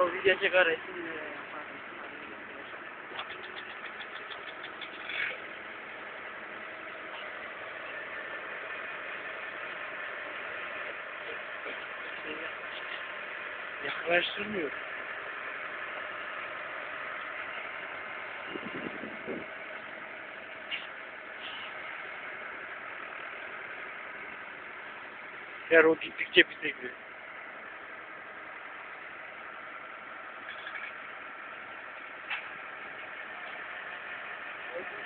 O video çıkar resim de yapar. Yaklaştırmıyor. Eğer o gittikçe bize gidiyor. Ver